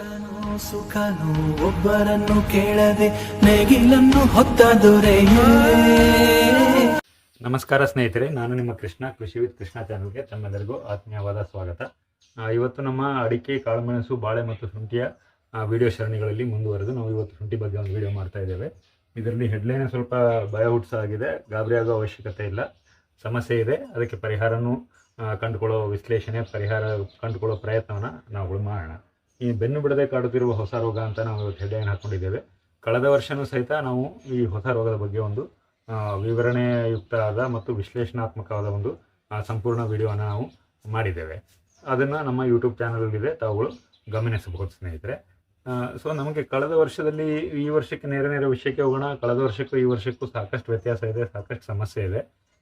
ಕಷ್ಟನೋ ಸುಖನೋ ಒಬ್ಬರನ್ನು ಕೇಳದೆ ನೇಗಿಲನ್ನು ಹೊತ್ತ ನಮಸ್ಕಾರ ಸ್ನೇಹಿತರೆ, ನಾನು ನಿಮ್ಮ ಕೃಷ್ಣ, ಕೃಷಿ ವಿತ್ ಕೃಷ್ಣ ಚಾನಲ್ಗೆ ತಮ್ಮೆಲ್ಲರಿಗೂ ಆತ್ಮೀಯವಾದ ಸ್ವಾಗತ. ಇವತ್ತು ನಮ್ಮ ಅಡಿಕೆ, ಕಾಳುಮೆಣಸು, ಬಾಳೆ ಮತ್ತು ಶುಂಠಿಯ ವಿಡಿಯೋ ಸರಣಿಗಳಲ್ಲಿ ಮುಂದುವರೆದು ನಾವು ಇವತ್ತು ಶುಂಠಿ ಬಗ್ಗೆ ಒಂದು ವಿಡಿಯೋ ಮಾಡ್ತಾ ಇದ್ದೇವೆ. ಇದರಲ್ಲಿ ಹೆಡ್ಲೈನ್ ಸ್ವಲ್ಪ ಭಯ ಹುಟ್ಟಿಸಾಗಿದೆ ಗಾಬರಿ ಆಗೋ ಅವಶ್ಯಕತೆ ಇಲ್ಲ, ಸಮಸ್ಯೆ ಇದೆ. ಅದಕ್ಕೆ ಪರಿಹಾರನೂ ಕಂಡುಕೊಳ್ಳೋ ವಿಶ್ಲೇಷಣೆ, ಪರಿಹಾರ ಕಂಡುಕೊಳ್ಳೋ ಪ್ರಯತ್ನವನ್ನು ನಾವುಗಳು ಮಾಡೋಣ. ಈ ಬೆನ್ನು ಬಿಡದೆ ಕಾಡುತ್ತಿರುವ ಹೊಸ ರೋಗ ಅಂತ ನಾವು ಇವತ್ತು ಹೆಡ್ಲೈನ್ ಹಾಕೊಂಡಿದ್ದೇವೆ. ಕಳೆದ ವರ್ಷನೂ ಸಹಿತ ನಾವು ಈ ಹೊಸ ರೋಗದ ಬಗ್ಗೆ ಒಂದು ವಿವರಣೆಯುಕ್ತವಾದ ಮತ್ತು ವಿಶ್ಲೇಷಣಾತ್ಮಕವಾದ ಒಂದು ಸಂಪೂರ್ಣ ವಿಡಿಯೋನ ನಾವು ಮಾಡಿದ್ದೇವೆ. ಅದನ್ನು ನಮ್ಮ ಯೂಟ್ಯೂಬ್ ಚಾನಲಲ್ಲಿದೆ. ತಾವುಗಳು ಗಮನಿಸಬಹುದು ಸ್ನೇಹಿತರೆ. ಸೊ ನಮಗೆ ಕಳೆದ ವರ್ಷದಲ್ಲಿ ಈ ವರ್ಷಕ್ಕೆ ನೇರ ನೇರ ವಿಷಯಕ್ಕೆ ಹೋಗೋಣ. ಕಳೆದ ವರ್ಷಕ್ಕೂ ಈ ವರ್ಷಕ್ಕೂ ಸಾಕಷ್ಟು ವ್ಯತ್ಯಾಸ ಇದೆ, ಸಾಕಷ್ಟು ಸಮಸ್ಯೆ ಇದೆ.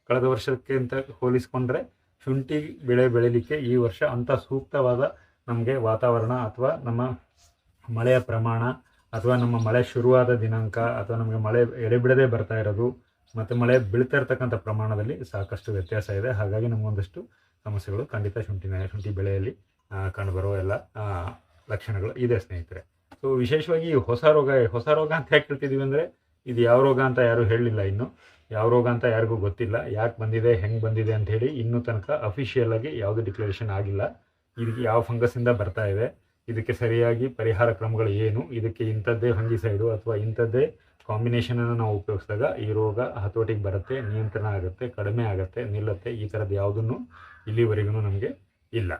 ಕಳೆದ ವರ್ಷಕ್ಕಿಂತ ಹೋಲಿಸ್ಕೊಂಡ್ರೆ ಶುಂಠಿ ಬೆಳೆ ಬೆಳೀಲಿಕ್ಕೆ ಈ ವರ್ಷ ಅಂಥ ಸೂಕ್ತವಾದ ನಮಗೆ ವಾತಾವರಣ ಅಥವಾ ನಮ್ಮ ಮಳೆಯ ಪ್ರಮಾಣ ಅಥವಾ ನಮ್ಮ ಮಳೆ ಶುರುವಾದ ದಿನಾಂಕ ಅಥವಾ ನಮಗೆ ಮಳೆ ಎಡೆಬಿಡದೆ ಬರ್ತಾ ಇರೋದು ಮತ್ತು ಮಳೆ ಬೀಳ್ತಾ ಇರ್ತಕ್ಕಂಥ ಪ್ರಮಾಣದಲ್ಲಿ ಸಾಕಷ್ಟು ವ್ಯತ್ಯಾಸ ಇದೆ. ಹಾಗಾಗಿ ನಮಗೊಂದಷ್ಟು ಸಮಸ್ಯೆಗಳು ಖಂಡಿತ ಶುಂಠಿನ ಶುಂಠಿ ಬೆಳೆಯಲ್ಲಿ ಕಂಡುಬರುವ ಎಲ್ಲ ಲಕ್ಷಣಗಳು ಇದೆ ಸ್ನೇಹಿತರೆ. ಸೊ ವಿಶೇಷವಾಗಿ ಹೊಸ ರೋಗ ಹೊಸ ರೋಗ ಅಂತ ಯಾಕೆ ಹೇಳ್ತಿದ್ದೀವಿ ಅಂದರೆ, ಇದು ಯಾವ ರೋಗ ಅಂತ ಯಾರೂ ಹೇಳಲಿಲ್ಲ ಇನ್ನು. ಯಾವ ರೋಗ ಅಂತ ಯಾರಿಗೂ ಗೊತ್ತಿಲ್ಲ. ಯಾಕೆ ಬಂದಿದೆ, ಹೆಂಗೆ ಬಂದಿದೆ ಅಂತ ಹೇಳಿ ಇನ್ನೂ ತನಕ ಅಫಿಷಿಯಲ್ ಆಗಿ ಯಾವುದೇ ಡಿಕ್ಲರೇಷನ್ ಆಗಿಲ್ಲ. ಇದಕ್ಕೆ ಯಾವ ಫಂಗಸ್ಸಿಂದ ಬರ್ತಾ ಇದೆ, ಇದಕ್ಕೆ ಸರಿಯಾಗಿ ಪರಿಹಾರ ಕ್ರಮಗಳು ಏನು, ಇದಕ್ಕೆ ಇಂಥದ್ದೇ ಫಂಗಿಸೈಡು ಅಥವಾ ಇಂಥದ್ದೇ ಕಾಂಬಿನೇಷನನ್ನು ನಾವು ಉಪಯೋಗಿಸಿದಾಗ ಈ ರೋಗ ಹತೋಟಿಗೆ ಬರುತ್ತೆ, ನಿಯಂತ್ರಣ ಆಗುತ್ತೆ, ಕಡಿಮೆ ಆಗುತ್ತೆ, ನಿಲ್ಲುತ್ತೆ, ಈ ಥರದ್ದು ಯಾವುದನ್ನು ಇಲ್ಲಿವರೆಗೂ ನಮಗೆ ಇಲ್ಲ.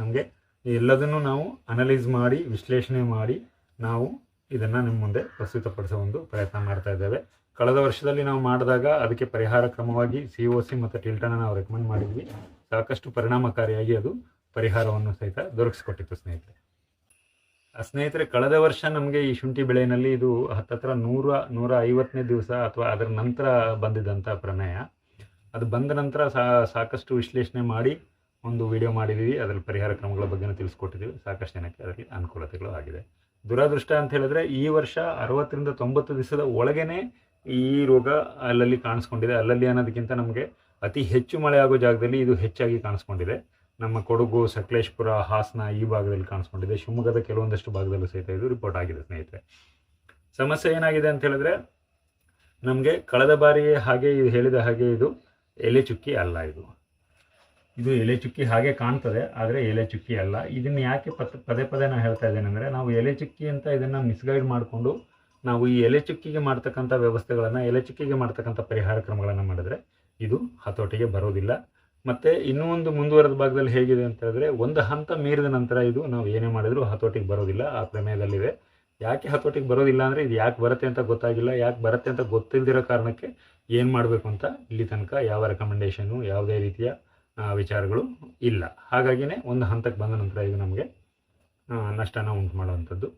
ನಮಗೆ ಎಲ್ಲದನ್ನು ನಾವು ಅನಲೈಸ್ ಮಾಡಿ, ವಿಶ್ಲೇಷಣೆ ಮಾಡಿ ನಾವು ಇದನ್ನು ನಿಮ್ಮ ಮುಂದೆ ಪ್ರಸ್ತುತಪಡಿಸೋ ಒಂದು ಪ್ರಯತ್ನ ಮಾಡ್ತಾ ಇದ್ದೇವೆ. ಕಳೆದ ವರ್ಷದಲ್ಲಿ ನಾವು ಮಾಡಿದಾಗ ಅದಕ್ಕೆ ಪರಿಹಾರ ಕ್ರಮವಾಗಿ ಸಿ ಒ ಸಿ ಮತ್ತು ಟಿಲ್ಟನ್ನು ನಾವು ರೆಕಮೆಂಡ್ ಮಾಡಿದ್ವಿ. ಸಾಕಷ್ಟು ಪರಿಣಾಮಕಾರಿಯಾಗಿ ಅದು ಪರಿಹಾರವನ್ನು ಸಹಿತ ದೊರಕಿಸ್ಕೊಟ್ಟಿತ್ತು ಸ್ನೇಹಿತರೆ. ಆ ಸ್ನೇಹಿತರೆ, ಕಳೆದ ವರ್ಷ ನಮಗೆ ಈ ಶುಂಠಿ ಬೆಳೆಯಲ್ಲಿ ಇದು ಹತ್ತತ್ರ ನೂರ ನೂರ ಐವತ್ತನೇ ದಿವಸ ಅಥವಾ ಅದರ ನಂತರ ಬಂದಿದ್ದಂಥ ಪ್ರಮೇಯ. ಅದು ಬಂದ ನಂತರ ಸಾಕಷ್ಟು ವಿಶ್ಲೇಷಣೆ ಮಾಡಿ ಒಂದು ವಿಡಿಯೋ ಮಾಡಿದ್ದೀವಿ. ಅದರಲ್ಲಿ ಪರಿಹಾರ ಕ್ರಮಗಳ ಬಗ್ಗೆ ತಿಳಿಸ್ಕೊಟ್ಟಿದ್ದೀವಿ. ಸಾಕಷ್ಟು ಜನಕ್ಕೆ ಅದರಲ್ಲಿ ಅನುಕೂಲತೆಗಳು ಆಗಿದೆ. ದುರದೃಷ್ಟ ಅಂತ ಹೇಳಿದ್ರೆ, ಈ ವರ್ಷ ಅರವತ್ತರಿಂದ ತೊಂಬತ್ತು ದಿವಸದ ಒಳಗೇನೆ ಈ ರೋಗ ಅಲ್ಲಲ್ಲಿ ಕಾಣಿಸ್ಕೊಂಡಿದೆ. ಅಲ್ಲಲ್ಲಿ ಅನ್ನೋದಕ್ಕಿಂತ ನಮಗೆ ಅತಿ ಹೆಚ್ಚು ಮಳೆ ಆಗೋ ಜಾಗದಲ್ಲಿ ಇದು ಹೆಚ್ಚಾಗಿ ಕಾಣಿಸ್ಕೊಂಡಿದೆ. ನಮ್ಮ ಕೊಡಗು, ಸಕಲೇಶ್ಪುರ, ಹಾಸನ ಈ ಭಾಗದಲ್ಲಿ ಕಾಣಿಸ್ಕೊಂಡಿದೆ. ಶಿವಮೊಗ್ಗದ ಕೆಲವೊಂದಷ್ಟು ಭಾಗದಲ್ಲೂ ಸಹಿತ ಇದು ರಿಪೋರ್ಟ್ ಆಗಿದೆ ಸ್ನೇಹಿತರೆ. ಸಮಸ್ಯೆ ಏನಾಗಿದೆ ಅಂತ ಹೇಳಿದ್ರೆ, ನಮಗೆ ಕಳೆದ ಬಾರಿ ಹಾಗೆ ಇದು ಹೇಳಿದ ಹಾಗೆ ಇದು ಎಲೆ ಚುಕ್ಕಿ ಅಲ್ಲ ಇದು. ಇದು ಎಲೆ ಚುಕ್ಕಿ ಹಾಗೆ ಕಾಣ್ತದೆ, ಆದರೆ ಎಲೆ ಚುಕ್ಕಿ ಅಲ್ಲ. ಇದನ್ನು ಯಾಕೆ ಪತ್, ಪದೇ ಪದೇ ನಾನು ಹೇಳ್ತಾ ಇದ್ದೇನೆ ಅಂದರೆ, ನಾವು ಎಲೆ ಚುಕ್ಕಿ ಅಂತ ಇದನ್ನು ಮಿಸ್ಗೈಡ್ ಮಾಡಿಕೊಂಡು ನಾವು ಈ ಎಲೆ ಚುಕ್ಕಿಗೆ ಮಾಡ್ತಕ್ಕಂಥ ವ್ಯವಸ್ಥೆಗಳನ್ನು, ಎಲೆ ಚುಕ್ಕಿಗೆ ಮಾಡ್ತಕ್ಕಂಥ ಪರಿಹಾರ ಕ್ರಮಗಳನ್ನು ಮಾಡಿದ್ರೆ ಇದು ಹತೋಟಿಗೆ ಬರೋದಿಲ್ಲ. ಮತ್ತು ಇನ್ನೂ ಒಂದು ಮುಂದುವರೆದ ಭಾಗದಲ್ಲಿ ಹೇಗಿದೆ ಅಂತ ಹೇಳಿದ್ರೆ, ಒಂದು ಹಂತ ಮೀರಿದ ನಂತರ ಇದು ನಾವು ಏನೇ ಮಾಡಿದರೂ ಹತೋಟಿಗೆ ಬರೋದಿಲ್ಲ, ಆ ಪ್ರಮೇಯದಲ್ಲಿದೆ ಯಾಕೆ ಹತೋಟಿಗೆ ಬರೋದಿಲ್ಲ ಅಂದರೆ ಇದು ಯಾಕೆ ಬರುತ್ತೆ ಅಂತ ಗೊತ್ತಾಗಿಲ್ಲ, ಯಾಕೆ ಬರುತ್ತೆ ಅಂತ ಗೊತ್ತಿಲ್ಲದಿರೋ ಕಾರಣಕ್ಕೆ ಏನು ಮಾಡಬೇಕು ಅಂತ ಇಲ್ಲಿ ತನಕ ಯಾವ ರೆಕಮೆಂಡೇಷನು ಯಾವುದೇ ರೀತಿಯ ವಿಚಾರಗಳು ಇಲ್ಲ. ಹಾಗಾಗಿನೇ ಒಂದು ಹಂತಕ್ಕೆ ಬಂದ ನಂತರ ಇದು ನಮಗೆ ನಷ್ಟನ ಉಂಟು ಮಾಡುವಂಥದ್ದು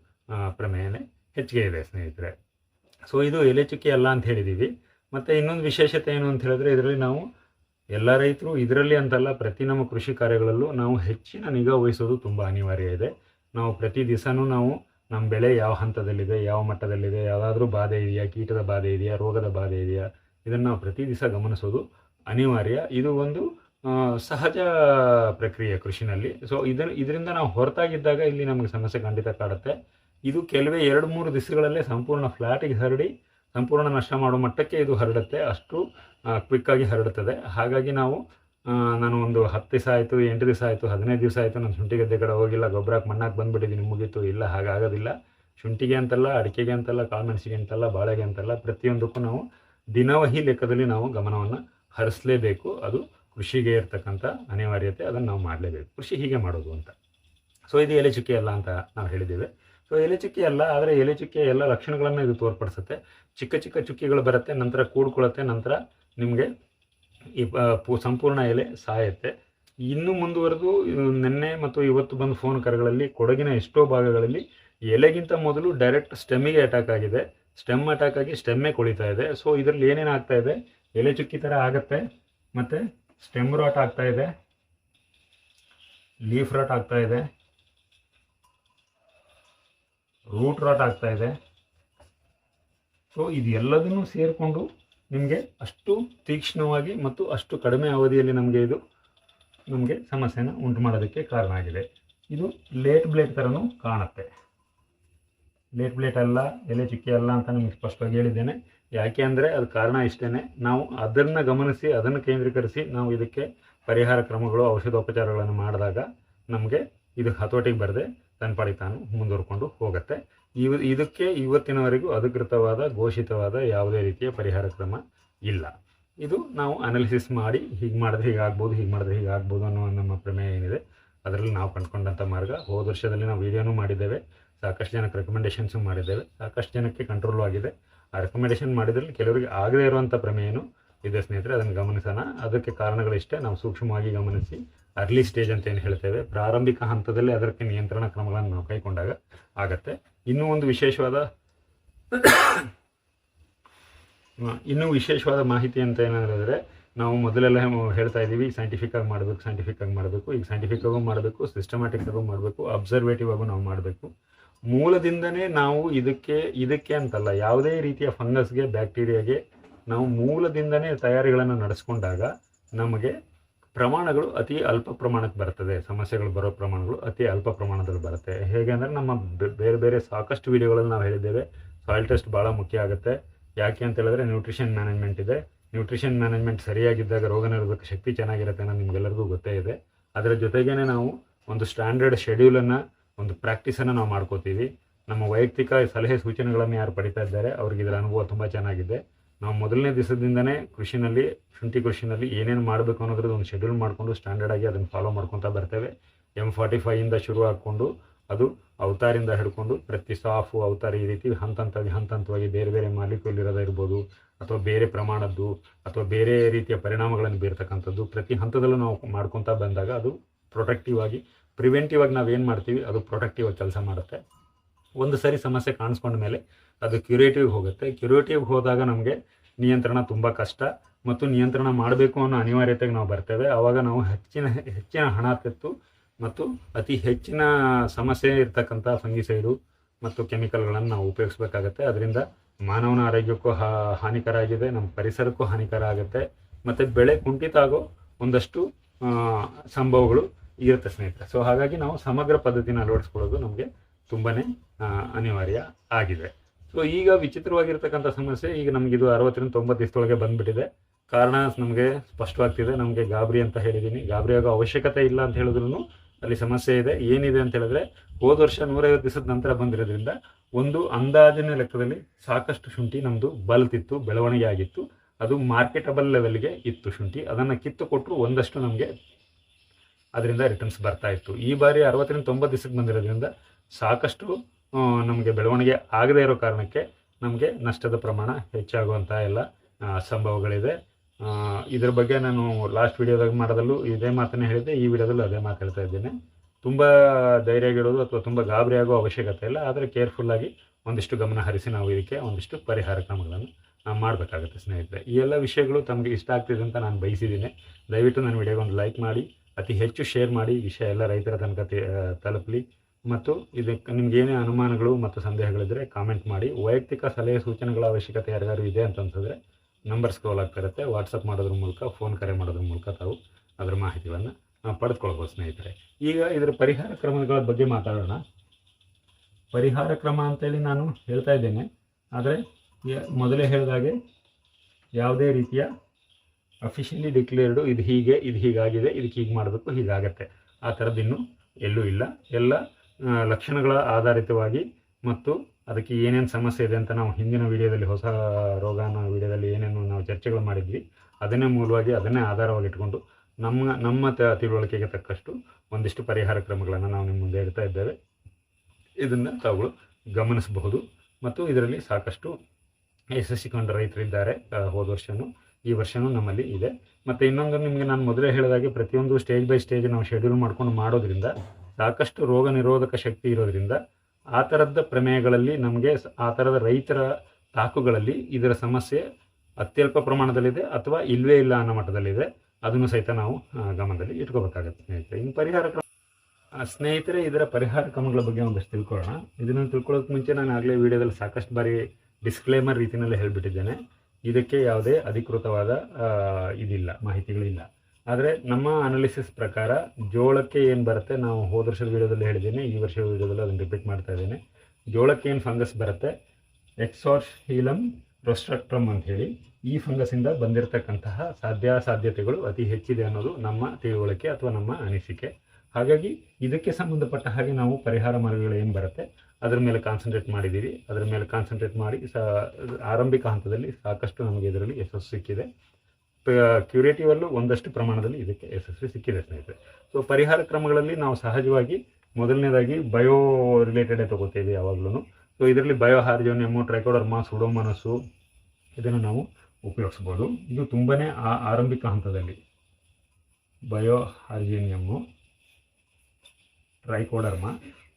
ಪ್ರಮೇಯನೇ ಹೆಚ್ಚಿಗೆ ಇದೆ, ಸ್ನೇಹಿತರೆ. ಸೊ ಇದು ಎಲೆ ಚುಕ್ಕಿ ಅಲ್ಲ ಅಂತ ಹೇಳಿದ್ದೀವಿ ಮತ್ತು ಇನ್ನೊಂದು ವಿಶೇಷತೆ ಏನು ಅಂತ ಹೇಳಿದ್ರೆ, ಇದರಲ್ಲಿ ನಾವು ಎಲ್ಲ ರೈತರು ಇದರಲ್ಲಿ ಅಂತಲ್ಲ ಪ್ರತಿ ನಮ್ಮ ಕೃಷಿ ಕಾರ್ಯಗಳಲ್ಲೂ ನಾವು ಹೆಚ್ಚಿನ ನಿಗಾ ವಹಿಸೋದು ತುಂಬ ಅನಿವಾರ್ಯ ಇದೆ. ನಾವು ಪ್ರತಿ ದಿವಸನೂ ನಾವು ನಮ್ಮ ಬೆಳೆ ಯಾವ ಹಂತದಲ್ಲಿದೆ, ಯಾವ ಮಟ್ಟದಲ್ಲಿದೆ, ಯಾವುದಾದ್ರೂ ಬಾಧೆ ಇದೆಯಾ, ಕೀಟದ ಬಾಧೆ ಇದೆಯಾ, ರೋಗದ ಬಾಧೆ ಇದೆಯಾ, ಇದನ್ನು ನಾವು ಪ್ರತಿ ದಿವಸ ಗಮನಿಸೋದು ಅನಿವಾರ್ಯ. ಇದು ಒಂದು ಸಹಜ ಪ್ರಕ್ರಿಯೆ ಕೃಷಿನಲ್ಲಿ. ಸೊ ಇದನ್ನು ಇದರಿಂದ ನಾವು ಹೊರತಾಗಿದ್ದಾಗ ಇಲ್ಲಿ ನಮಗೆ ಸಮಸ್ಯೆ ಖಂಡಿತ ಕಾಡುತ್ತೆ. ಇದು ಕೆಲವೇ ಎರಡು ಮೂರು ದಿವಸಗಳಲ್ಲೇ ಸಂಪೂರ್ಣ ಫ್ಲಾಟಿಗೆ ಹರಡಿ ಸಂಪೂರ್ಣ ನಷ್ಟ ಮಾಡೋ ಮಟ್ಟಕ್ಕೆ ಇದು ಹರಡುತ್ತೆ. ಅಷ್ಟು ಕ್ವಿಕ್ಕಾಗಿ ಹರಡುತ್ತದೆ. ಹಾಗಾಗಿ ನಾವು ನಾನು ಒಂದು ಹತ್ತು ದಿವಸ ಆಯಿತು, ಎಂಟು ದಿವಸ ಆಯಿತು, ಹದಿನೈದು ದಿವಸ ಆಯಿತು ನಾನು ಶುಂಠಿ ಗದ್ದೆ ಕಡೆ ಹೋಗಿಲ್ಲ. ಗೊಬ್ಬರಕ್ಕೆ ಮಣ್ಣಾಕ್ ಬಂದುಬಿಟ್ಟಿದ್ದೀನಿ, ಮುಗೀತು. ಇಲ್ಲ, ಹಾಗಾಗೋದಿಲ್ಲ. ಶುಂಠಿಗೆ ಅಂತಲ್ಲ, ಅಡಿಕೆಗೆ ಅಂತಲ್ಲ ಕಾಳುಮೆಣಸಿಗೆ ಅಂತಲ್ಲ, ಬಾಳೆಗೆ ಅಂತಲ್ಲ, ಪ್ರತಿಯೊಂದಕ್ಕೂ ನಾವು ದಿನವಹಿ ಲೆಕ್ಕದಲ್ಲಿ ನಾವು ಗಮನವನ್ನು ಹರಿಸಲೇಬೇಕು. ಅದು ಕೃಷಿಗೆ ಇರ್ತಕ್ಕಂಥ ಅನಿವಾರ್ಯತೆ. ಅದನ್ನು ನಾವು ಮಾಡಲೇಬೇಕು. ಕೃಷಿ ಹೀಗೆ ಮಾಡೋದು ಅಂತ. ಸೊ, ಇದು ಎಲೆ ಚುಕ್ಕೆ ಅಲ್ಲ ಅಂತ ನಾವು ಹೇಳಿದ್ದೇವೆ. ಸೊ ಎಲೆ ಚುಕ್ಕಿ ಅಲ್ಲ ಆದರೆ ಎಲೆ ಚುಕ್ಕಿಯ ಎಲ್ಲ ಲಕ್ಷಣಗಳನ್ನು ಇದು ತೋರ್ಪಡಿಸುತ್ತೆ. ಚಿಕ್ಕ ಚಿಕ್ಕ ಚುಕ್ಕಿಗಳು ಬರುತ್ತೆ, ನಂತರ ಕೂಡ್ಕೊಳ್ಳುತ್ತೆ, ನಂತರ ನಿಮಗೆ ಈ ಸಂಪೂರ್ಣ ಎಲೆ ಸಾಯುತ್ತೆ. ಇನ್ನು ಮುಂದುವರೆದು ನಿನ್ನೆ ಮತ್ತು ಇವತ್ತು ಬಂದ ಫೋನ್ ಕರೆಗಳಲ್ಲಿ, ಕೊಡಗಿನ ಎಷ್ಟೋ ಭಾಗಗಳಲ್ಲಿ ಎಲೆಗಿಂತ ಮೊದಲು ಡೈರೆಕ್ಟ್ ಸ್ಟೆಮ್ಮಿಗೆ ಅಟ್ಯಾಕ್ ಆಗಿದೆ. ಸ್ಟೆಮ್ ಅಟ್ಯಾಕ್ ಆಗಿ ಸ್ಟೆಮ್ಮೇ ಕೊಳಿತಾ ಇದೆ. ಸೊ ಇದರಲ್ಲಿ ಏನೇನು ಆಗ್ತಾ ಇದೆ? ಎಲೆ ಚುಕ್ಕಿ ಥರ ಆಗುತ್ತೆ, ಮತ್ತು ಸ್ಟೆಮ್ ರಾಟ್ ಆಗ್ತಾ ಇದೆ, ಲೀಫ್ ರಾಟ್ ಆಗ್ತಾ ಇದೆ. ರೂಟ್ ರಾಟ್ ಆಗ್ತಾ ಇದೆ. ಸೊ ಇದೆಲ್ಲದನ್ನು ಸೇರಿಕೊಂಡು ನಿಮಗೆ ಅಷ್ಟು ತೀಕ್ಷ್ಣವಾಗಿ ಮತ್ತು ಅಷ್ಟು ಕಡಿಮೆ ಅವಧಿಯಲ್ಲಿ ನಮಗೆ ಇದು ನಮಗೆ ಸಮಸ್ಯೆನ ಉಂಟು ಮಾಡೋದಕ್ಕೆ ಕಾರಣ ಆಗಿದೆ. ಇದು ಲೇಟ್ ಬ್ಲೇಟ್ ಥರನೂ ಕಾಣುತ್ತೆ. ಲೇಟ್ ಬ್ಲೇಟ್ ಅಲ್ಲ, ಎಲೆ ಚುಕ್ಕಿ ಅಲ್ಲ ಅಂತ ನಿಮಗೆ ಸ್ಪಷ್ಟವಾಗಿ ಹೇಳಿದ್ದೇನೆ. ಯಾಕೆ ಅಂದರೆ ಅದು ಕಾರಣ ಇಷ್ಟೇ ನಾವು ಅದನ್ನು ಗಮನಿಸಿ, ಅದನ್ನು ಕೇಂದ್ರೀಕರಿಸಿ ನಾವು ಇದಕ್ಕೆ ಪರಿಹಾರ ಕ್ರಮಗಳು, ಔಷಧೋಪಚಾರಗಳನ್ನು ಮಾಡಿದಾಗ ನಮಗೆ ಇದು ಹತೋಟಿಗೆ ಬರದೆ ತನ್ನ ಪಾಡಿಗೆ ಮುಂದುವರ್ಕೊಂಡು ಹೋಗುತ್ತೆ. ಇವ, ಇದಕ್ಕೆ ಇವತ್ತಿನವರೆಗೂ ಅಧಿಕೃತವಾದ, ಘೋಷಿತವಾದ ಯಾವುದೇ ರೀತಿಯ ಪರಿಹಾರ ಕ್ರಮ ಇಲ್ಲ. ಇದು ನಾವು ಅನಾಲಿಸಿಸ್ ಮಾಡಿ ಹೀಗೆ ಮಾಡಿದ್ರೆ ಹೀಗಾಗ್ಬೋದು ಹೀಗೆ ಮಾಡಿದ್ರೆ ಹೀಗಾಗ್ಬೋದು ಅನ್ನೋ ನಮ್ಮ ಪ್ರಮೇಯ ಏನಿದೆ, ಅದರಲ್ಲಿ ನಾವು ಕಂಡುಕೊಂಡಂಥ ಮಾರ್ಗ. ಹೋದ ವರ್ಷದಲ್ಲಿ ನಾವು ವಿಡಿಯೋನೂ ಮಾಡಿದ್ದೇವೆ, ಸಾಕಷ್ಟು ಜನಕ್ಕೆ ರೆಕಮೆಂಡೇಷನ್ಸು ಮಾಡಿದ್ದೇವೆ, ಸಾಕಷ್ಟು ಜನಕ್ಕೆ ಕಂಟ್ರೋಲ್ ಆಗಿದೆ. ಆ ರೆಕಮೆಂಡೇಷನ್ ಮಾಡಿದ್ರಲ್ಲಿ ಕೆಲವರಿಗೆ ಆಗದೇ ಇರುವಂಥ ಪ್ರಮೇಯನು ಇದೆ ಸ್ನೇಹಿತರೆ, ಅದನ್ನು ಗಮನಿಸೋಣ. ಅದಕ್ಕೆ ಕಾರಣಗಳಿಷ್ಟೇ ನಾವು ಸೂಕ್ಷ್ಮವಾಗಿ ಗಮನಿಸಿ ಅರ್ಲಿ ಸ್ಟೇಜ್ ಅಂತ ಏನು ಹೇಳ್ತೇವೆ. ಪ್ರಾರಂಭಿಕ ಹಂತದಲ್ಲಿ ಅದಕ್ಕೆ ನಿಯಂತ್ರಣ ಕ್ರಮಗಳನ್ನು ನಾವು ಕೈಗೊಂಡಾಗ ಆಗತ್ತೆ. ಇನ್ನೂ ಒಂದು ವಿಶೇಷವಾದ ಇನ್ನೂ ವಿಶೇಷವಾದ ಮಾಹಿತಿ ಅಂತ ಏನಂದ್ರೆ ನಾವು ಮೊದಲೆಲ್ಲ ಹೇಳ್ತಾ ಇದ್ದೀವಿ ಸೈಂಟಿಫಿಕ್ ಆಗಿ ಮಾಡಬೇಕು ಸೈಂಟಿಫಿಕ್ ಆಗಿ ಮಾಡಬೇಕು. ಈಗ ಸೈಂಟಿಫಿಕ್ ಆಗು ಮಾಡಬೇಕು ಸಿಸ್ಟಮ್ಯಾಟಿಕ್ ಆಗೂ ಮಾಡಬೇಕು ಅಬ್ಸರ್ವೇಟಿವ್ ಆಗು ನಾವು ಮಾಡಬೇಕು. ಮೂಲದಿಂದನೇ ನಾವು ಇದಕ್ಕೆ ಇದಕ್ಕೆ ಅಂತಲ್ಲ, ಯಾವುದೇ ರೀತಿಯ ಫಂಗಸ್ಗೆ ಬ್ಯಾಕ್ಟೀರಿಯಾಗೆ ನಾವು ಮೂಲದಿಂದನೇ ತಯಾರಿಗಳನ್ನು ನಡೆಸ್ಕೊಂಡಾಗ ನಮಗೆ ಪ್ರಮಾಣಗಳು ಅತಿ ಅಲ್ಪ ಪ್ರಮಾಣಕ್ಕೆ ಬರ್ತದೆ. ಸಮಸ್ಯೆಗಳು ಬರೋ ಪ್ರಮಾಣಗಳು ಅತಿ ಅಲ್ಪ ಪ್ರಮಾಣದಲ್ಲಿ ಬರುತ್ತೆ. ಹೇಗೆ ಅಂದರೆ ನಮ್ಮ ಬೇರೆ ಬೇರೆ ಸಾಕಷ್ಟು ವಿಡಿಯೋಗಳಲ್ಲಿ ನಾವು ಹೇಳಿದ್ದೇವೆ. ಸಾಯಿಲ್ ಟೆಸ್ಟ್ ಭಾಳ ಮುಖ್ಯ ಆಗುತ್ತೆ. ಯಾಕೆ ಅಂತ ಹೇಳಿದ್ರೆ ನ್ಯೂಟ್ರಿಷನ್ ಮ್ಯಾನೇಜ್ಮೆಂಟ್ ಇದೆ. ನ್ಯೂಟ್ರಿಷನ್ ಮ್ಯಾನೇಜ್ಮೆಂಟ್ ಸರಿಯಾಗಿದ್ದಾಗ ರೋಗ ನಿರೋಧಕ ಶಕ್ತಿ ಚೆನ್ನಾಗಿರುತ್ತೆ ಅನ್ನೋದು ನಿಮಗೆಲ್ಲರಿಗೂ ಗೊತ್ತೇ ಇದೆ. ಅದರ ಜೊತೆಗೇನೆ ನಾವು ಒಂದು ಸ್ಟ್ಯಾಂಡರ್ಡ್ ಶೆಡ್ಯೂಲನ್ನು ಒಂದು ಪ್ರಾಕ್ಟೀಸನ್ನು ನಾವು ಮಾಡ್ಕೋತೀವಿ. ನಮ್ಮ ವೈಯಕ್ತಿಕ ಸಲಹೆ ಸೂಚನೆಗಳನ್ನು ಯಾರು ಪಡಿತಾ ಇದ್ದಾರೆ, ಅವ್ರಿಗೆ ಇದರ ಅನುಭವ ತುಂಬ ಚೆನ್ನಾಗಿದೆ. ನಾವು ಮೊದಲನೇ ದಿವಸದಿಂದನೇ ಕೃಷಿನಲ್ಲಿ, ಶುಂಠಿ ಕೃಷಿನಲ್ಲಿ ಏನೇನು ಮಾಡಬೇಕು ಅನ್ನೋದ್ರದ್ದು ಒಂದು ಶೆಡ್ಯೂಲ್ ಮಾಡಿಕೊಂಡು ಸ್ಟ್ಯಾಂಡರ್ಡ್ ಆಗಿ ಅದನ್ನು ಫಾಲೋ ಮಾಡ್ಕೊತಾ ಬರ್ತೇವೆ. ಎಂ ಫಾರ್ಟಿ ಫೈಯಿಂದ ಶುರು ಹಾಕ್ಕೊಂಡು ಅದು ಅವತಾರಿಂದ ಹಿಡ್ಕೊಂಡು ಪ್ರತಿ ಸಾಫು, ಅವತಾರ ಈ ರೀತಿ ಹಂತ ಹಂತವಾಗಿ ಹಂತ ಹಂತವಾಗಿ ಬೇರೆ ಬೇರೆ ಮಾಲಿಕ್ಯೂಲ್ ಇರೋದೇ ಇರ್ಬೋದು, ಅಥವಾ ಬೇರೆ ಪ್ರಮಾಣದ್ದು, ಅಥವಾ ಬೇರೆ ರೀತಿಯ ಪರಿಣಾಮಗಳನ್ನು ಬೀರ್ತಕ್ಕಂಥದ್ದು, ಪ್ರತಿ ಹಂತದಲ್ಲೂ ನಾವು ಮಾಡ್ಕೊತಾ ಬಂದಾಗ ಅದು ಪ್ರೊಟೆಕ್ಟಿವ್ ಆಗಿ ಪ್ರಿವೆಂಟಿವ್ ಆಗಿ ನಾವೇನು ಮಾಡ್ತೀವಿ, ಅದು ಪ್ರೊಟೆಕ್ಟಿವ್ ಆಗಿ ಕೆಲಸ ಮಾಡುತ್ತೆ. ಒಂದು ಸರಿ ಸಮಸ್ಯೆ ಕಾಣಿಸ್ಕೊಂಡ ಮೇಲೆ ಅದು ಕ್ಯೂರೇಟಿವ್ಗೆ ಹೋಗುತ್ತೆ. ಕ್ಯೂರೇಟಿವ್ಗೆ ಹೋದಾಗ ನಮಗೆ ನಿಯಂತ್ರಣ ತುಂಬ ಕಷ್ಟ. ಮತ್ತು ನಿಯಂತ್ರಣ ಮಾಡಬೇಕು ಅನ್ನೋ ಅನಿವಾರ್ಯತೆಗೆ ನಾವು ಬರ್ತೇವೆ. ಆವಾಗ ನಾವು ಹೆಚ್ಚಿನ ಹೆಚ್ಚಿನ ಹಣ ತೆತ್ತು ಮತ್ತು ಅತಿ ಹೆಚ್ಚಿನ ಸಮಸ್ಯೆ ಇರ್ತಕ್ಕಂಥ ಫಂಗಿಸೈಡು ಮತ್ತು ಕೆಮಿಕಲ್ಗಳನ್ನು ನಾವು ಉಪಯೋಗಿಸ್ಬೇಕಾಗತ್ತೆ. ಅದರಿಂದ ಮಾನವನ ಆರೋಗ್ಯಕ್ಕೂ ಹಾನಿಕರ ಆಗಿದೆ ನಮ್ಮ ಪರಿಸರಕ್ಕೂ ಹಾನಿಕರ ಆಗುತ್ತೆ ಮತ್ತು ಬೆಳೆ ಕುಂಠಿತ ಆಗೋ ಒಂದಷ್ಟು ಸಂಭವಗಳು ಇರುತ್ತೆ ಸ್ನೇಹಿತರೆ. ಸೊ ಹಾಗಾಗಿ ನಾವು ಸಮಗ್ರ ಪದ್ಧತಿನ ಅಳವಡಿಸ್ಕೊಳ್ಳೋದು ನಮಗೆ ತುಂಬಾ ಅನಿವಾರ್ಯ ಆಗಿದೆ. ಸೊ ಈಗ ವಿಚಿತ್ರವಾಗಿರ್ತಕ್ಕಂಥ ಸಮಸ್ಯೆ, ಈಗ ನಮ್ಗೆ ಇದು ಅರವತ್ತರಿಂದ ತೊಂಬತ್ತು ದಿವಸದೊಳಗೆ ಬಂದ್ಬಿಟ್ಟಿದೆ. ಕಾರಣ ನಮಗೆ ಸ್ಪಷ್ಟವಾಗ್ತಿದೆ, ನಮಗೆ ಗಾಬರಿ ಅಂತ ಹೇಳಿದ್ದೀನಿ. ಗಾಬರಿ ಆಗೋ ಅವಶ್ಯಕತೆ ಇಲ್ಲ ಅಂತ ಹೇಳಿದ್ರು ಅಲ್ಲಿ ಸಮಸ್ಯೆ ಇದೆ. ಏನಿದೆ ಅಂತ ಹೇಳಿದ್ರೆ, ಹೋದ ವರ್ಷ ನೂರೈವತ್ತು ದಿವಸದ ನಂತರ ಬಂದಿರೋದ್ರಿಂದ ಒಂದು ಅಂದಾಜಿನ ಲೆಕ್ಕದಲ್ಲಿ ಸಾಕಷ್ಟು ಶುಂಠಿ ನಮ್ಮದು ಬಲ್ತಿತ್ತು, ಬೆಳವಣಿಗೆ ಆಗಿತ್ತು. ಅದು ಮಾರ್ಕೆಟಬಲ್ ಲೆವೆಲ್ಗೆ ಇತ್ತು ಶುಂಠಿ. ಅದನ್ನು ಕಿತ್ತು ಕೊಟ್ಟರು ಒಂದಷ್ಟು ನಮಗೆ ಅದರಿಂದ ರಿಟರ್ನ್ಸ್ ಬರ್ತಾ ಇತ್ತು. ಈ ಬಾರಿ ಅರವತ್ತರಿಂದ ತೊಂಬತ್ತು ದಿವಸಕ್ಕೆ ಬಂದಿರೋದ್ರಿಂದ ಸಾಕಷ್ಟು ನಮಗೆ ಬೆಳವಣಿಗೆ ಆಗದೇ ಇರೋ ಕಾರಣಕ್ಕೆ ನಮಗೆ ನಷ್ಟದ ಪ್ರಮಾಣ ಹೆಚ್ಚಾಗುವಂಥ ಎಲ್ಲ ಸಂಭವಗಳಿದೆ. ಇದ್ರ ಬಗ್ಗೆ ನಾನು ಲಾಸ್ಟ್ ವಿಡಿಯೋದಾಗ ಮಾಡೋದಲ್ಲೂ ಇದೇ ಮಾತನ್ನೇ ಹೇಳಿದ್ದೆ, ಈ ವಿಡಿಯೋದಲ್ಲೂ ಅದೇ ಮಾತು ಹೇಳ್ತಾ ಇದ್ದೇನೆ. ತುಂಬ ಧೈರ್ಯಗಿರೋದು ಅಥವಾ ತುಂಬ ಗಾಬರಿ ಆಗೋ ಅವಶ್ಯಕತೆ ಇಲ್ಲ, ಆದರೆ ಕೇರ್ಫುಲ್ಲಾಗಿ ಒಂದಿಷ್ಟು ಗಮನ ಹರಿಸಿ ನಾವು ಇದಕ್ಕೆ ಒಂದಿಷ್ಟು ಪರಿಹಾರ ಕ್ರಮಗಳನ್ನು ಮಾಡಬೇಕಾಗುತ್ತೆ ಸ್ನೇಹಿತರೆ. ಈ ಎಲ್ಲ ವಿಷಯಗಳು ತಮಗೆ ಇಷ್ಟ ಆಗ್ತಿದೆ ಅಂತ ನಾನು ಬಯಸಿದ್ದೀನಿ. ದಯವಿಟ್ಟು ನನ್ನ ವಿಡಿಯೋಗೆ ಒಂದು ಲೈಕ್ ಮಾಡಿ, ಅತಿ ಹೆಚ್ಚು ಶೇರ್ ಮಾಡಿ ವಿಷಯ ಎಲ್ಲ ರೈತರ ತನಕ ತಲುಪಲಿ. ಮತ್ತು ಇದಕ್ಕೆ ನಿಮ್ಗೆ ಏನೇ ಅನುಮಾನಗಳು ಮತ್ತು ಸಂದೇಹಗಳಿದ್ದರೆ ಕಾಮೆಂಟ್ ಮಾಡಿ. ವೈಯಕ್ತಿಕ ಸಲಹೆ ಸೂಚನೆಗಳ ಅವಶ್ಯಕತೆ ಯಾರ್ಯಾರು ಇದೆ ಅಂತ ಅನ್ಸಿದ್ರೆ ನಂಬರ್ ಸ್ಕ್ರೋಲ್ ಆಗ್ತಾ ಇರುತ್ತೆ ವಾಟ್ಸಪ್ ಮಾಡೋದ್ರ ಮೂಲಕ ಫೋನ್ ಕರೆ ಮಾಡೋದ್ರ ಮೂಲಕ ತಾವು ಅದರ ಮಾಹಿತಿಗಳನ್ನು ಪಡೆದುಕೊಳ್ಬೋದು ಸ್ನೇಹಿತರೆ. ಈಗ ಇದರ ಪರಿಹಾರ ಕ್ರಮಗಳ ಬಗ್ಗೆ ಮಾತಾಡೋಣ. ಪರಿಹಾರ ಕ್ರಮ ಅಂತೇಳಿ ನಾನು ಹೇಳ್ತಾ ಇದ್ದೇನೆ. ಆದರೆ ಮೊದಲೇ ಹೇಳಿದಾಗೆ ಯಾವುದೇ ರೀತಿಯ ಅಫಿಷಿಯಲಿ ಡಿಕ್ಲೇರ್ಡು ಇದು ಹೀಗೆ, ಇದು ಹೀಗಾಗಿದೆ, ಇದಕ್ಕೆ ಹೀಗೆ ಮಾಡಬೇಕು, ಹೀಗಾಗತ್ತೆ. ಆ ಥರದ್ದು ಇನ್ನೂ ಎಲ್ಲೂ ಇಲ್ಲ. ಎಲ್ಲ ಲಕ್ಷಣಗಳ ಆಧಾರಿತವಾಗಿ ಮತ್ತು ಅದಕ್ಕೆ ಏನೇನು ಸಮಸ್ಯೆ ಇದೆ ಅಂತ ನಾವು ಹಿಂದಿನ ವಿಡಿಯೋದಲ್ಲಿ ಹೊಸ ರೋಗ ಅನ್ನೋ ವಿಡಿಯೋದಲ್ಲಿ ಏನೇನು ನಾವು ಚರ್ಚೆಗಳು ಮಾಡಿದ್ವಿ, ಅದನ್ನೇ ಮೂಲವಾಗಿ ಅದನ್ನೇ ಆಧಾರವಾಗಿ ಇಟ್ಕೊಂಡು ನಮ್ಮ ನಮ್ಮ ತಿಳುವಳಿಕೆಗೆ ತಕ್ಕಷ್ಟು ಒಂದಿಷ್ಟು ಪರಿಹಾರ ಕ್ರಮಗಳನ್ನು ನಾವು ನಿಮ್ಮ ಮುಂದೆ ಇಡ್ತಾ ಇದ್ದೇವೆ. ಇದನ್ನು ತಾವುಗಳು ಗಮನಿಸಬಹುದು ಮತ್ತು ಇದರಲ್ಲಿ ಸಾಕಷ್ಟು ಯಶಸ್ಸಿಕೊಂಡ ರೈತರಿದ್ದಾರೆ. ಹೋದ ವರ್ಷವೂ ಈ ವರ್ಷವೂ ನಮ್ಮಲ್ಲಿ ಇದೆ. ಮತ್ತು ಇನ್ನೊಂದು ನಿಮಗೆ ನಾನು ಮೊದಲೇ ಹೇಳಿದಾಗೆ ಪ್ರತಿಯೊಂದು ಸ್ಟೇಜ್ ಬೈ ಸ್ಟೇಜ್ ನಾವು ಶೆಡ್ಯೂಲ್ ಮಾಡ್ಕೊಂಡು ಮಾಡೋದ್ರಿಂದ ಸಾಕಷ್ಟು ರೋಗ ನಿರೋಧಕ ಶಕ್ತಿ ಇರೋದ್ರಿಂದ ಆ ಥರದ ಪ್ರಮೇಯಗಳಲ್ಲಿ ನಮಗೆ ಆ ಥರದ ರೈತರ ತಾಕುಗಳಲ್ಲಿ ಇದರ ಸಮಸ್ಯೆ ಅತ್ಯಲ್ಪ ಪ್ರಮಾಣದಲ್ಲಿದೆ ಅಥವಾ ಇಲ್ಲವೇ ಇಲ್ಲ ಅನ್ನೋ ಮಟ್ಟದಲ್ಲಿದೆ. ಅದನ್ನು ಸಹಿತ ನಾವು ಗಮನದಲ್ಲಿ ಇಟ್ಕೋಬೇಕಾಗತ್ತೆ ಸ್ನೇಹಿತರೆ. ಇನ್ನು ಪರಿಹಾರ ಕ್ರಮ ಸ್ನೇಹಿತರೆ, ಇದರ ಪರಿಹಾರ ಕ್ರಮಗಳ ಬಗ್ಗೆ ಒಂದಷ್ಟು ತಿಳ್ಕೊಳ್ಳೋಣ. ಇದನ್ನು ತಿಳ್ಕೊಳ್ಳೋಕೆ ಮುಂಚೆ ನಾನು ಆಗಲೇ ವಿಡಿಯೋದಲ್ಲಿ ಸಾಕಷ್ಟು ಬಾರಿ ಡಿಸ್ಕ್ಲೇಮರ್ ರೀತಿಯಲ್ಲಿ ಹೇಳಿಬಿಟ್ಟಿದ್ದೇನೆ. ಇದಕ್ಕೆ ಯಾವುದೇ ಅಧಿಕೃತವಾದ ಇದಿಲ್ಲ, ಮಾಹಿತಿಗಳಿಲ್ಲ. ಆದರೆ ನಮ್ಮ ಅನಾಲಿಸಿಸ್ ಪ್ರಕಾರ ಜೋಳಕ್ಕೆ ಏನು ಬರುತ್ತೆ? ನಾವು ಹೋದ ವರ್ಷದ ವೀಡಿಯೋದಲ್ಲಿ ಹೇಳಿದ್ದೀನಿ, ಈ ವರ್ಷದ ವೀಡಿಯೋದಲ್ಲಿ ಅದನ್ನು ರಿಪೀಟ್ ಮಾಡ್ತಾ ಇದ್ದೀನಿ. ಜೋಳಕ್ಕೆ ಏನು ಫಂಗಸ್ ಬರುತ್ತೆ? ಎಕ್ಸಾರ್ಸ್ ಹೀಲಮ್ ರೊಸ್ಟ್ರಕ್ಟ್ರಮ್ ಅಂತ ಹೇಳಿ ಈ ಫಂಗಸ್ಸಿಂದ ಬಂದಿರತಕ್ಕಂತಹ ಸಾಧ್ಯಾಸಾಧ್ಯತೆಗಳು ಅತಿ ಹೆಚ್ಚಿದೆ ಅನ್ನೋದು ನಮ್ಮ ತಿಳುವಳಿಕೆ ಅಥವಾ ನಮ್ಮ ಅನಿಸಿಕೆ. ಹಾಗಾಗಿ ಇದಕ್ಕೆ ಸಂಬಂಧಪಟ್ಟ ಹಾಗೆ ನಾವು ಪರಿಹಾರ ಮಾರ್ಗಗಳು ಏನು ಬರುತ್ತೆ? ಅದರ ಮೇಲೆ ಕಾನ್ಸಂಟ್ರೇಟ್ ಮಾಡಿದ್ದೀವಿ. ಅದರ ಮೇಲೆ ಕಾನ್ಸಂಟ್ರೇಟ್ ಮಾಡಿ ಸ, ಆರಂಭಿಕ ಹಂತದಲ್ಲಿ ಸಾಕಷ್ಟು ನಮಗೆ ಇದರಲ್ಲಿ ಯಶಸ್ಸು ಸಿಕ್ಕಿದೆ. ಕ್ಯೂರೇಟಿವಲ್ಲೂ ಒಂದಷ್ಟು ಪ್ರಮಾಣದಲ್ಲಿ ಇದಕ್ಕೆ ಯಶಸ್ವಿ ಸಿಕ್ಕಿದೆ ಸ್ನೇಹಿತರೆ. ಸೊ ಪರಿಹಾರ ಕ್ರಮಗಳಲ್ಲಿ ನಾವು ಸಹಜವಾಗಿ ಮೊದಲನೇದಾಗಿ ಬಯೋ ರಿಲೇಟೆಡೇ ತಗೋತೀವಿ ಯಾವಾಗಲೂ ಸೊ ಇದರಲ್ಲಿ ಬಯೋ ಹಾರ್ಜೋನಿಯಮು ಟ್ರೈಕೋಡರ್ಮಾ ಸುಡೋಮನಸ್ಸು ಇದನ್ನು ನಾವು ಉಪಯೋಗಿಸ್ಬೋದು. ಇದು ತುಂಬಾ ಆರಂಭಿಕ ಹಂತದಲ್ಲಿ ಬಯೋ ಹಾರ್ಜಿನಿಯಮ್ಮು ಟ್ರೈಕೋಡರ್ಮಾ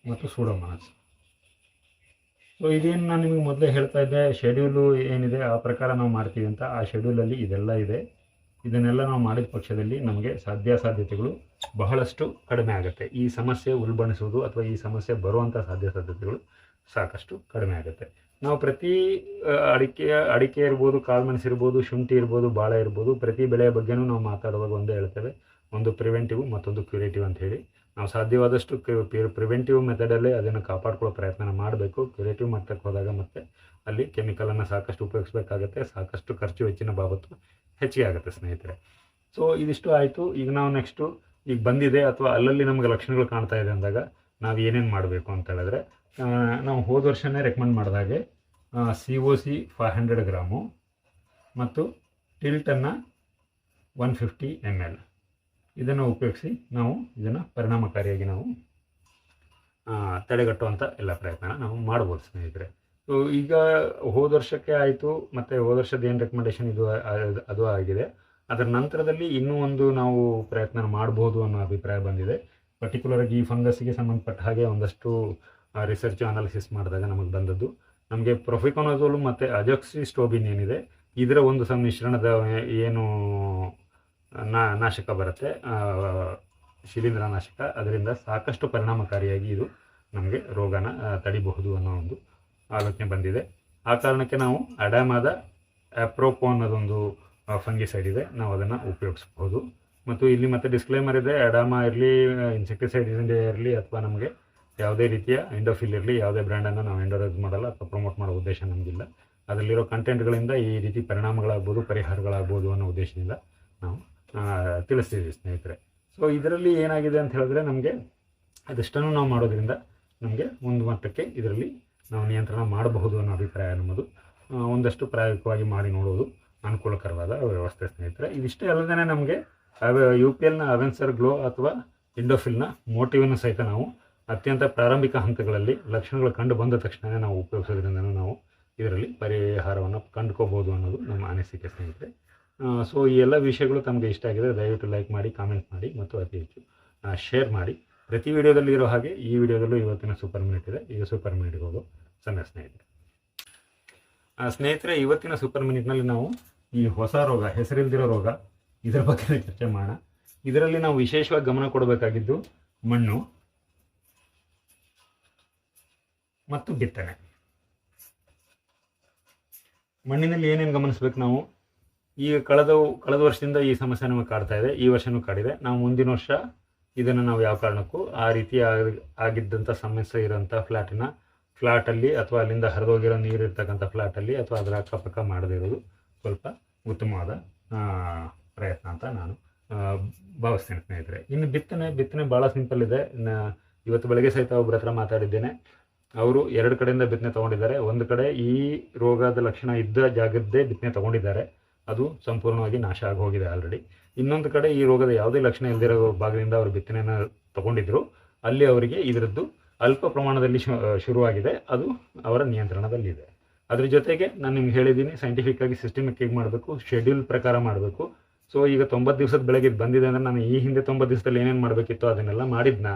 ಮತ್ತು ಸೂಡೋಮನಸ್ ಸೊ ಇದೇನು ನಾನು ನಿಮಗೆ ಮೊದಲೇ ಹೇಳ್ತಾ ಇದ್ದೆ ಶೆಡ್ಯೂಲು ಏನಿದೆ ಆ ಪ್ರಕಾರ ನಾವು ಮಾಡ್ತೀವಿ ಅಂತ. ಆ ಶೆಡ್ಯೂಲಲ್ಲಿ ಇದೆಲ್ಲ ಇದೆ. ಇದನ್ನೆಲ್ಲ ನಾವು ಮಾಡಿದ ಪಕ್ಷದಲ್ಲಿ ನಮಗೆ ಸಾಧ್ಯಾಸಾಧ್ಯತೆಗಳು ಬಹಳಷ್ಟು ಕಡಿಮೆ ಆಗುತ್ತೆ. ಈ ಸಮಸ್ಯೆ ಉಲ್ಬಣಿಸುವುದು ಅಥವಾ ಈ ಸಮಸ್ಯೆ ಬರುವಂಥ ಸಾಧ್ಯಾಸಾಧ್ಯತೆಗಳು ಸಾಕಷ್ಟು ಕಡಿಮೆ ಆಗುತ್ತೆ. ನಾವು ಪ್ರತಿ ಅಡಿಕೆ ಅಡಿಕೆ ಇರ್ಬೋದು ಕಾಳುಮೆಣಸು ಇರ್ಬೋದು, ಶುಂಠಿ ಇರ್ಬೋದು, ಬಾಳೆ ಇರ್ಬೋದು, ಪ್ರತಿ ಬೆಳೆಯ ಬಗ್ಗೆನೂ ನಾವು ಮಾತಾಡುವಾಗ ಒಂದೇ ಹೇಳ್ತೇವೆ. ಒಂದು ಪ್ರಿವೆಂಟಿವ್, ಮತ್ತೊಂದು ಕ್ಯೂರೇಟಿವ್ ಅಂತ ಹೇಳಿ. ನಾವು ಸಾಧ್ಯವಾದಷ್ಟು ಪ್ರಿವೆಂಟಿವ್ ಮೆಥಡಲ್ಲೇ ಅದನ್ನು ಕಾಪಾಡ್ಕೊಳ್ಳೋ ಪ್ರಯತ್ನ ಮಾಡಬೇಕು. ಕ್ಯೂರೇಟಿವ್ ಮಟ್ಟಕ್ಕೆ ಹೋದಾಗ ಮತ್ತೆ ಅಲ್ಲಿ ಕೆಮಿಕಲನ್ನು ಸಾಕಷ್ಟು ಉಪಯೋಗಿಸ್ಬೇಕಾಗತ್ತೆ. ಸಾಕಷ್ಟು ಖರ್ಚು, ವೆಚ್ಚಿನ ಬಾಬತ್ತು ಹೆಚ್ಚಿಗೆ ಆಗುತ್ತೆ ಸ್ನೇಹಿತರೆ. ಸೊ ಇದಿಷ್ಟು ಆಯಿತು. ಈಗ ನಾವು ನೆಕ್ಸ್ಟು ಈಗ ಬಂದಿದೆ ಅಥವಾ ಅಲ್ಲಲ್ಲಿ ನಮಗೆ ಲಕ್ಷಣಗಳು ಕಾಣ್ತಾ ಇದೆ ಅಂದಾಗ ನಾವು ಏನೇನು ಮಾಡಬೇಕು ಅಂತ ಹೇಳಿದ್ರೆ ನಾವು ಹೋದ ವರ್ಷನೇ recommend ಮಾಡಿದಾಗೆ C O C five hundred gram ಮತ್ತು ಟಿಲ್ಟನ್ನು ಒನ್ ಫಿಫ್ಟಿ ಎಂ ಎಲ್ ಇದನ್ನು ಉಪಯೋಗಿಸಿ ನಾವು ಇದನ್ನು ಪರಿಣಾಮಕಾರಿಯಾಗಿ ನಾವು ತಡೆಗಟ್ಟುವಂಥ ಎಲ್ಲ ಪ್ರಯತ್ನ ನಾವು ಮಾಡ್ಬೋದು ಸ್ನೇಹಿತರೆ. ಸೊ ಈಗ ಹೋದ ವರ್ಷಕ್ಕೆ ಆಯಿತು, ಮತ್ತು ಹೋದ ವರ್ಷದ ಏನು ರೆಕಮೆಂಡೇಶನ್ ಇದು, ಅದು ಆಗಿದೆ. ಅದರ ನಂತರದಲ್ಲಿ ಇನ್ನೂ ಒಂದು ನಾವು ಪ್ರಯತ್ನ ಮಾಡ್ಬೋದು ಅನ್ನೋ ಅಭಿಪ್ರಾಯ ಬಂದಿದೆ. ಪರ್ಟಿಕ್ಯುಲರಾಗಿ ಈ ಫಂಗಸ್ಗೆ ಸಂಬಂಧಪಟ್ಟ ಹಾಗೆ ಒಂದಷ್ಟು ರಿಸರ್ಚ್ ಅನಾಲಿಸಿಸ್ ಮಾಡಿದಾಗ ನಮಗೆ ಬಂದದ್ದು. ನಮಗೆ ಪ್ರೊಫಿಕೊನೋಜೋಲು ಮತ್ತು ಅಜೋಕ್ಸಿ ಸ್ಟೋಬಿನ್ ಏನಿದೆ, ಇದರ ಒಂದು ಸಮ್ಮಿಶ್ರಣದ ಏನು ನಾಶಕ ಬರುತ್ತೆ. ಶಿಲೀಂಧ್ರ ನಾಶಕ ಅದರಿಂದ ಸಾಕಷ್ಟು ಪರಿಣಾಮಕಾರಿಯಾಗಿ ಇದು ನಮಗೆ ರೋಗನ ತಡಿಬಹುದು ಅನ್ನೋ ಒಂದು ಆಲೋಚನೆ ಬಂದಿದೆ. ಆ ಕಾರಣಕ್ಕೆ ನಾವು ಅಡಾಮಾದ ಆಪ್ರೋಪೋ ಅನ್ನೋದೊಂದು ಫಂಗಿಸೈಡ್ ಇದೆ. ನಾವು ಅದನ್ನು ಉಪಯೋಗಿಸ್ಬೋದು ಮತ್ತು ಇಲ್ಲಿ ಮತ್ತೆ ಡಿಸ್ಕ್ಲೇಮರ್ ಇದೆ. ಅಡಾಮಾ ಇರಲಿ ಇನ್ಸೆಕ್ಟಿಸೈಡ್ ಇರಲಿ ಅಥವಾ ನಮಗೆ ಯಾವುದೇ ರೀತಿಯ ಎಂಡೋಫಿಲ್ ಇರಲಿ, ಯಾವುದೇ ಬ್ರ್ಯಾಂಡನ್ನು ನಾವು ಎಂಡೋರೈಸ್ ಮಾಡಲ್ಲ ಅಥವಾ ಪ್ರಮೋಟ್ ಮಾಡೋ ಉದ್ದೇಶ ನಮಗಿಲ್ಲ. ಅದರಲ್ಲಿರೋ ಕಂಟೆಂಟ್ಗಳಿಂದ ಈ ರೀತಿ ಪರಿಣಾಮಗಳಾಗ್ಬೋದು, ಪರಿಹಾರಗಳಾಗ್ಬೋದು ಅನ್ನೋ ಉದ್ದೇಶದಿಂದ ನಾವು ತಿಳಿಸ್ತೀವಿ ಸ್ನೇಹಿತರೆ. ಸೊ ಇದರಲ್ಲಿ ಏನಾಗಿದೆ ಅಂತ ಹೇಳಿದ್ರೆ ನಮಗೆ ಅದಷ್ಟನ್ನು ನಾವು ಮಾಡೋದ್ರಿಂದ ನಮಗೆ ಒಂದು ಮಟ್ಟಕ್ಕೆ ಇದರಲ್ಲಿ ನಾವು ನಿಯಂತ್ರಣ ಮಾಡಬಹುದು ಅನ್ನೋ ಅಭಿಪ್ರಾಯ ನಮ್ಮದು. ಒಂದಷ್ಟು ಪ್ರಾಯೋಗಿಕವಾಗಿ ಮಾಡಿ ನೋಡೋದು ಅನುಕೂಲಕರವಾದ ವ್ಯವಸ್ಥೆ ಸ್ನೇಹಿತರೆ. ಇದಿಷ್ಟೇ ಅಲ್ಲದೇ ನಮಗೆ ಯು ಪಿ ಎಲ್ನ ಅವೆನ್ಸರ್ ಗ್ಲೋ ಅಥವಾ ಇಂಡೋಫಿಲ್ನ ಮೋಟಿವನ್ನು ಸಹಿತ ನಾವು ಅತ್ಯಂತ ಪ್ರಾರಂಭಿಕ ಹಂತಗಳಲ್ಲಿ ಲಕ್ಷಣಗಳು ಕಂಡು ಬಂದ ತಕ್ಷಣವೇ ನಾವು ಉಪಯೋಗಿಸೋದ್ರಿಂದ ನಾವು ಇದರಲ್ಲಿ ಪರಿಹಾರವನ್ನು ಕಂಡುಕೋಬೋದು ಅನ್ನೋದು ನಮ್ಮ ಅನಿಸಿಕೆ ಸ್ನೇಹಿತರೆ. ಸೊ ಈ ಎಲ್ಲ ವಿಷಯಗಳು ತಮಗೆ ಇಷ್ಟ ಆಗಿದೆ ದಯವಿಟ್ಟು ಲೈಕ್ ಮಾಡಿ ಕಾಮೆಂಟ್ ಮಾಡಿ ಮತ್ತು ಅತಿ ಹೆಚ್ಚು ಶೇರ್ ಮಾಡಿ. ಪ್ರತಿ ವಿಡಿಯೋದಲ್ಲಿ ಇರೋ ಹಾಗೆ ಈ ವಿಡಿಯೋದಲ್ಲೂ ಇವತ್ತಿನ ಸೂಪರ್ ಮಿನಿಟ್ ಇದೆ. ಈಗ ಸೂಪರ್ ಮಿನಿಟ್ಗೆ ಹೋಗೋ. ಸಣ್ಣ ಸ್ನೇಹಿತರೆ. ಸ್ನೇಹಿತರೆ, ಇವತ್ತಿನ ಸೂಪರ್ ಮಿನಿಟ್ನಲ್ಲಿ ನಾವು ಈ ಹೊಸ ರೋಗ, ಹೆಸರಿಲ್ದಿರೋ ರೋಗ, ಇದರ ಬಗ್ಗೆ ಚರ್ಚೆ ಮಾಡೋಣ. ಇದರಲ್ಲಿ ನಾವು ವಿಶೇಷವಾಗಿ ಗಮನ ಕೊಡಬೇಕಾಗಿದ್ದು ಮಣ್ಣು ಮತ್ತು ಬಿತ್ತನೆ. ಮಣ್ಣಿನಲ್ಲಿ ಏನೇನು ಗಮನಿಸ್ಬೇಕು ನಾವು? ಈಗ ಕಳೆದ ಕಳೆದ ವರ್ಷದಿಂದ ಈ ಸಮಸ್ಯೆ ನಮಗೆ ಕಾಡ್ತಾ ಇದೆ. ಈ ವರ್ಷನೂ ಕಾಡಿದೆ. ನಾವು ಮುಂದಿನ ವರ್ಷ ಇದನ್ನು ನಾವು ಯಾವ ಕಾರಣಕ್ಕೂ ಆ ರೀತಿ ಆಗಿ- ಆಗಿದ್ದಂಥ ಸಮಸ್ಯೆ ಇರೋಂಥ ಫ್ಲ್ಯಾಟಿನ ಫ್ಲ್ಯಾಟಲ್ಲಿ ಅಥವಾ ಅಲ್ಲಿಂದ ಹರಿದೋಗಿರೋ ನೀರು ಇರ್ತಕ್ಕಂಥ ಫ್ಲ್ಯಾಟಲ್ಲಿ ಅಥವಾ ಅದರ ಅಕ್ಕಪಕ್ಕ ಮಾಡದಿರೋದು ಸ್ವಲ್ಪ ಉತ್ತಮವಾದ ಪ್ರಯತ್ನ ಅಂತ ನಾನು ಭಾವಿಸ್ತೇನೆ ಸ್ನೇಹಿತರೆ. ಇನ್ನು ಬಿತ್ತನೆ ಬಿತ್ತನೆ ಭಾಳ ಸಿಂಪಲ್ ಇದೆ. ಇವತ್ತು ಬೆಳಗ್ಗೆ ಸಹಿತ ಒಬ್ಬರ ಹತ್ರ ಮಾತಾಡಿದ್ದೇನೆ. ಅವರು ಎರಡು ಕಡೆಯಿಂದ ಬಿತ್ತನೆ ತಗೊಂಡಿದ್ದಾರೆ. ಒಂದು ಕಡೆ ಈ ರೋಗದ ಲಕ್ಷಣ ಇದ್ದ ಜಾಗದ್ದೇ ಬಿತ್ತನೆ ತಗೊಂಡಿದ್ದಾರೆ. ಅದು ಸಂಪೂರ್ಣವಾಗಿ ನಾಶ ಆಗಿ ಹೋಗಿದೆ ಆಲ್ರೆಡಿ ಇನ್ನೊಂದು ಕಡೆ ಈ ರೋಗದ ಯಾವುದೇ ಲಕ್ಷಣ ಇಲ್ಲದಿರೋ ಭಾಗದಿಂದ ಅವರು ಬಿತ್ತನೆಯನ್ನು ತಗೊಂಡಿದ್ರು. ಅಲ್ಲಿ ಅವರಿಗೆ ಇದರದ್ದು ಅಲ್ಪ ಪ್ರಮಾಣದಲ್ಲಿ ಶುರುವಾಗಿದೆ. ಅದು ಅವರ ನಿಯಂತ್ರಣದಲ್ಲಿದೆ. ಅದ್ರ ಜೊತೆಗೆ ನಾನು ನಿಮ್ಗೆ ಹೇಳಿದ್ದೀನಿ ಸೈಂಟಿಫಿಕ್ ಆಗಿ ಸಿಸ್ಟಮಿಕ್ ಹೇಗೆ ಮಾಡಬೇಕು ಶೆಡ್ಯೂಲ್ ಪ್ರಕಾರ ಮಾಡಬೇಕು. ಸೊ ಈಗ ತೊಂಬತ್ತು ದಿವಸದ ಬೆಳಗ್ಗೆ ಬಂದಿದೆ ಅಂದರೆ ನಾನು ಈ ಹಿಂದೆ ತೊಂಬತ್ತು ದಿವಸದಲ್ಲಿ ಏನೇನು ಮಾಡಬೇಕಿತ್ತು ಅದನ್ನೆಲ್ಲ ಮಾಡಿದ್ನ,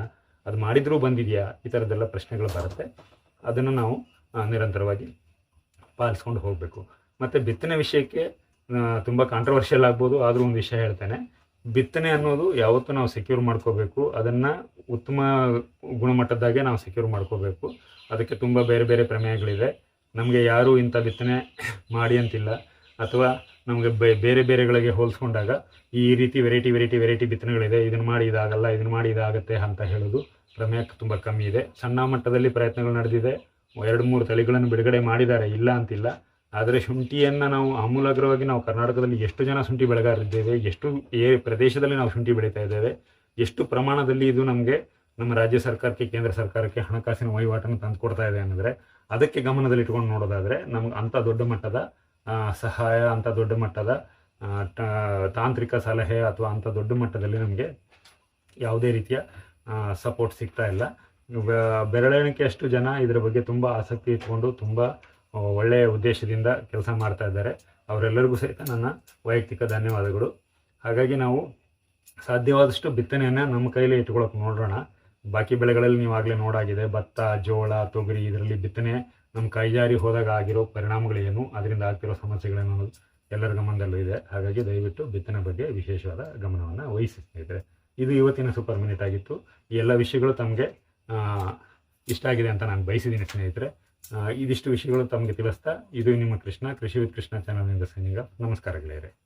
ಅದು ಮಾಡಿದ್ರೂ ಬಂದಿದೆಯಾ? ಈ ಥರದ್ದೆಲ್ಲ ಪ್ರಶ್ನೆಗಳು ಬರುತ್ತೆ. ಅದನ್ನು ನಾವು ನಿರಂತರವಾಗಿ ಪಾಲಿಸ್ಕೊಂಡು ಹೋಗಬೇಕು. ಮತ್ತು ಬಿತ್ತನೆ ವಿಷಯಕ್ಕೆ ತುಂಬ ಕಾಂಟ್ರವರ್ಷಿಯಲ್ ಆಗ್ಬೋದು, ಆದರೂ ಒಂದು ವಿಷಯ ಹೇಳ್ತೇನೆ. ಬಿತ್ತನೆ ಅನ್ನೋದು ಯಾವತ್ತೂ ನಾವು ಸೆಕ್ಯೂರ್ ಮಾಡ್ಕೋಬೇಕು. ಅದನ್ನು ಉತ್ತಮ ಗುಣಮಟ್ಟದಾಗೆ ನಾವು ಸೆಕ್ಯೂರ್ ಮಾಡ್ಕೋಬೇಕು. ಅದಕ್ಕೆ ತುಂಬ ಬೇರೆ ಬೇರೆ ಪ್ರಮೇಯಗಳಿದೆ ನಮಗೆ ಯಾರೂ ಇಂಥ ಬಿತ್ತನೆ ಮಾಡಿ ಅಂತಿಲ್ಲ. ಅಥವಾ ನಮಗೆ ಬೇರೆ ಬೇರೆಗಳಿಗೆ ಹೋಲಿಸ್ಕೊಂಡಾಗ ಈ ರೀತಿ ವೆರೈಟಿ ವೆರೈಟಿ ವೆರೈಟಿ ಬಿತ್ತನೆಗಳಿದೆ. ಇದನ್ನು ಮಾಡಿ ಇದಾಗಲ್ಲ ಇದನ್ನು ಮಾಡಿ ಇದಾಗುತ್ತೆ ಅಂತ ಹೇಳೋದು ಪ್ರಮೇಯ ತುಂಬ ಕಮ್ಮಿ ಇದೆ. ಸಣ್ಣ ಮಟ್ಟದಲ್ಲಿ ಪ್ರಯತ್ನಗಳು ನಡೆದಿದೆ. ಎರಡು, ಮೂರು ತಳಿಗಳನ್ನು ಬಿಡುಗಡೆ ಮಾಡಿದ್ದಾರೆ, ಇಲ್ಲ ಅಂತಿಲ್ಲ. ಆದರೆ ಶುಂಠಿಯನ್ನು ನಾವು ಆಮೂಲಾಗ್ರವಾಗಿ ನಾವು ಕರ್ನಾಟಕದಲ್ಲಿ ಎಷ್ಟು ಜನ ಶುಂಠಿ ಬೆಳೆಗಾರರಿದ್ದೇವೆ, ಎಷ್ಟು ಏ ಪ್ರದೇಶದಲ್ಲಿ ನಾವು ಶುಂಠಿ ಬೆಳೀತಾ ಇದ್ದೇವೆ, ಎಷ್ಟು ಪ್ರಮಾಣದಲ್ಲಿ ಇದು ನಮಗೆ ನಮ್ಮ ರಾಜ್ಯ ಸರ್ಕಾರಕ್ಕೆ, ಕೇಂದ್ರ ಸರ್ಕಾರಕ್ಕೆ ಹಣಕಾಸಿನ ವಹಿವಾಟನ್ನು ತಂದು ಕೊಡ್ತಾ ಇದೆ ಅಂದರೆ ಅದಕ್ಕೆ ಗಮನದಲ್ಲಿ ಇಟ್ಕೊಂಡು ನೋಡೋದಾದರೆ ನಮ್ಗೆ ಅಂಥ ದೊಡ್ಡ ಮಟ್ಟದ ಸಹಾಯ, ಅಂಥ ದೊಡ್ಡ ಮಟ್ಟದ ತಾಂತ್ರಿಕ ಸಲಹೆ ಅಥವಾ ಅಂಥ ದೊಡ್ಡ ಮಟ್ಟದಲ್ಲಿ ನಮಗೆ ಯಾವುದೇ ರೀತಿಯ ಸಪೋರ್ಟ್ ಸಿಗ್ತಾ ಇಲ್ಲ. ಬೆರಳೆಣಿಕೆಯಷ್ಟು ಜನ ಇದರ ಬಗ್ಗೆ ತುಂಬ ಆಸಕ್ತಿ ಇಟ್ಕೊಂಡು ತುಂಬ ಒಳ್ಳೆಯ ಉದ್ದೇಶದಿಂದ ಕೆಲಸ ಮಾಡ್ತಾ ಇದ್ದಾರೆ. ಅವರೆಲ್ಲರಿಗೂ ಸಹಿತ ನನ್ನ ವೈಯಕ್ತಿಕ ಧನ್ಯವಾದಗಳು. ಹಾಗಾಗಿ ನಾವು ಸಾಧ್ಯವಾದಷ್ಟು ಬಿತ್ತನೆಯನ್ನು ನಮ್ಮ ಕೈಲಿ ಇಟ್ಕೊಳ್ಳೋಕೆ ನೋಡೋಣ. ಬಾಕಿ ಬೆಳೆಗಳಲ್ಲಿ ನೀವು ಆಗಲೇ ನೋಡಾಗಿದೆ, ಭತ್ತ, ಜೋಳ, ತೊಗರಿ, ಇದರಲ್ಲಿ ಬಿತ್ತನೆ ನಮ್ಮ ಕೈಜಾರಿ ಹೋದಾಗ ಆಗಿರೋ ಪರಿಣಾಮಗಳೇನು, ಅದರಿಂದ ಆಗ್ತಿರೋ ಸಮಸ್ಯೆಗಳೇನು ಅನ್ನೋದು ಎಲ್ಲರ ಗಮನದಲ್ಲೂ ಇದೆ. ಹಾಗಾಗಿ ದಯವಿಟ್ಟು ಬಿತ್ತನೆ ಬಗ್ಗೆ ವಿಶೇಷವಾದ ಗಮನವನ್ನು ವಹಿಸಿ ಸ್ನೇಹಿತರೆ. ಇದು ಇವತ್ತಿನ ಸೂಪರ್ ಮಿನಿಟ್ ಆಗಿತ್ತು. ಈ ಎಲ್ಲ ವಿಷಯಗಳು ತಮಗೆ ಇಷ್ಟ ಆಗಿದೆ ಅಂತ ನಾನು ಬಯಸಿದ್ದೀನಿ ಸ್ನೇಹಿತರೆ. ಇದಿಷ್ಟು ವಿಷಯಗಳು ತಮಗೆ ತಿಳಿಸ್ತಾ ಇದು ನಿಮ್ಮ ಕೃಷ್ಣ ಕೃಷಿ ವಿತ್ ಕೃಷ್ಣ ಚಾನಲ್ನಿಂದ ಸೈನಿಂಗ ನಮಸ್ಕಾರ ಗೆಳೆಯರೆ.